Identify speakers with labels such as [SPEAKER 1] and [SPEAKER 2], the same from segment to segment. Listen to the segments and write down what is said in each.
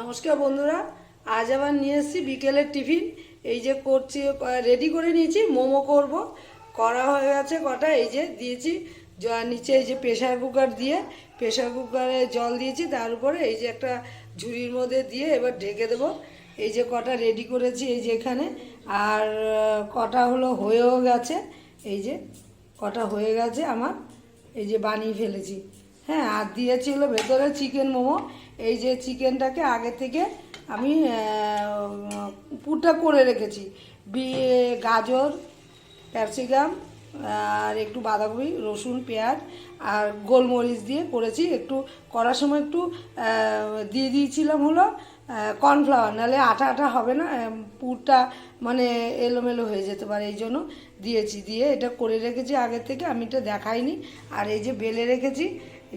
[SPEAKER 1] নমস্কার বন্ধুরা, আজ আবার নিয়ে এসেছি বিকেলের টিফিন। এই যে করছি রেডি করে নিয়েছি, মোমো করব। করা হয়ে গেছে কটা, এই যে দিয়েছি নিচে এই যে প্রেশার কুকার দিয়ে প্রেশার কুকারে জল দিয়েছি, তার উপরে এই যে একটা ঝুড়ির মধ্যে দিয়ে এবার ঢেকে দেবো। এই যে কটা রেডি করেছি, এই যে এখানে। আর কটা হলো হয়েও গেছে, এই যে কটা হয়ে গেছে আমার, এই যে বানিয়ে ফেলেছি। হ্যাঁ আর দিয়েছিল ভেতরে চিকেন মোমো। এই যে চিকেনটাকে আগে থেকে আমি পুরটা করে রেখেছি। বিয়ে গাজর, ক্যাপসিকাম, আর একটু বাঁধাকপি, রসুন, পেঁয়াজ, আর গোলমরিচ দিয়ে করেছি। একটু করার সময় একটু দিয়ে দিয়েছিলাম হলো কর্নফ্লাওয়ার। নাহলে আটা আটা হবে না পুরটা মানে এলোমেলো হয়ে যেতে পারে, এই জন্য দিয়েছি। দিয়ে এটা করে রেখেছি আগের থেকে আমি এটা দেখাইনি। আর এই যে বেলে রেখেছি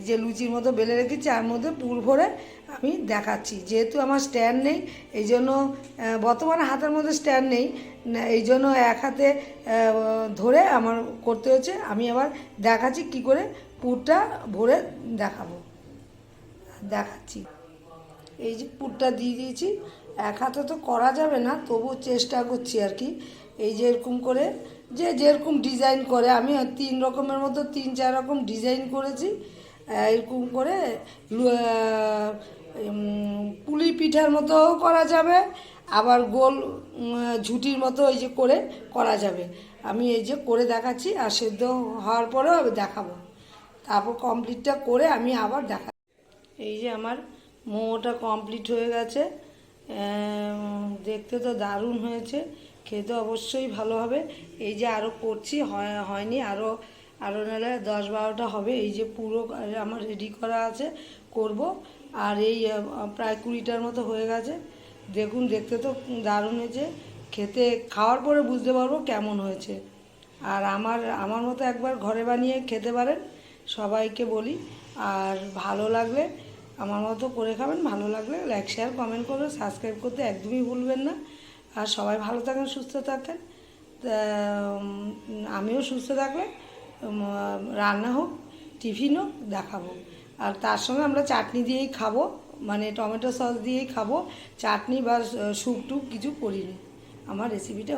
[SPEAKER 1] যে লুচির মতো বেলে রেখেছি তার মধ্যে পুর ভরে আমি দেখাচ্ছি। যেহেতু আমার স্ট্যান্ড নেই, এই জন্য বর্তমানে হাতের মধ্যে স্ট্যান্ড নেই এই জন্য এক হাতে ধরে আমার করতে হচ্ছে। আমি আবার দেখাচ্ছি কি করে পুরটা ভরে দেখাবো। দেখাচ্ছি। এই যে পুরটা দিয়ে দিয়েছি। এক হাতে তো করা যাবে না তবু চেষ্টা করছি আর কি। এই যে এরকম করে, যে যেরকম ডিজাইন করে, আমি তিন রকমের মতো, তিন চার রকম ডিজাইন করেছি। এরকম করে পুলি পিঠার মতোও করা যাবে, আবার গোল ঝুটির মতো এই যে করে করা যাবে। আমি এই যে করে দেখাচ্ছি, আর সেদ্ধ হওয়ার পরেও আমি দেখাবো। তারপর কমপ্লিটটা করে আমি আবার দেখা এই যে আমার মোমোটা কমপ্লিট হয়ে গেছে। দেখতে তো দারুণ হয়েছে। খেতে অবশ্যই ভালো হবে। এই যে আরও করছি, হয়, হয়নি আরও আরও নাহলে দশ বারোটা হবে। এই যে পুরো আমার রেডি করা আছে, করব। আর এই প্রায় কুড়িটার মতো হয়ে গেছে। দেখুন, দেখতে তো দারুণ হয়েছে। খেতে, খাওয়ার পরে বুঝতে পারব কেমন হয়েছে। আর আমার আমার মতো একবার ঘরে বানিয়ে খেতে পারেন, সবাইকে বলি। আর ভালো লাগলে, আমার মতো করে খাবেন, ভালো লাগলে লাইক শেয়ার কমেন্ট করবেন সাবস্ক্রাইব করতে একদমই ভুলবেন না। আর সবাই ভালো থাকেন, সুস্থ থাকেন। আমিও সুস্থ থাকলে রান্না হোক, টিফিন হোক, দেখাবো। আর তার সঙ্গে আমরা চাটনি দিয়েই খাব মানে টমেটো সস দিয়েই খাব, চাটনি বা স্যুপ টুপ কিছু করিনি। আমার রেসিপিটা